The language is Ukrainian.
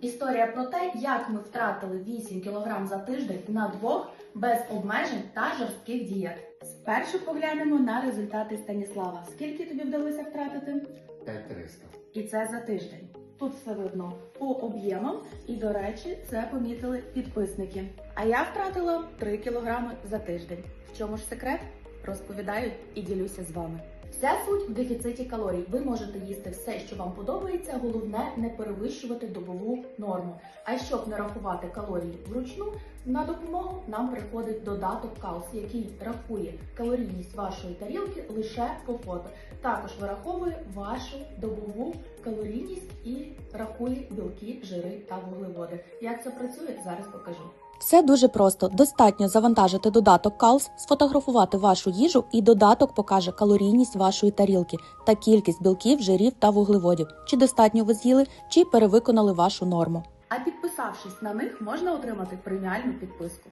Історія про те, як ми втратили 8 кг за тиждень на двох без обмежень та жорстких дієт. Спершу поглянемо на результати Станіслава. Скільки тобі вдалося втратити? 5300. І це за тиждень. Тут все видно по об'ємам, і до речі, це помітили підписники. А я втратила 3 кілограми за тиждень. В чому ж секрет? Розповідаю і ділюся з вами. Вся суть в дефіциті калорій. Ви можете їсти все, що вам подобається. Головне не перевищувати добову норму. А щоб не рахувати калорії вручну, на допомогу нам приходить додаток Калс, який рахує калорійність вашої тарілки лише по фото. Також вираховує вашу добову калорійність і рахує білки, жири та вуглеводи. Як це працює, зараз покажу. Все дуже просто. Достатньо завантажити додаток Калс, сфотографувати вашу їжу, і додаток покаже калорійність вашої тарілки та кількість білків, жирів та вуглеводів. Чи достатньо ви з'їли, чи перевиконали вашу норму. А підписавшись на них, можна отримати преміальну підписку.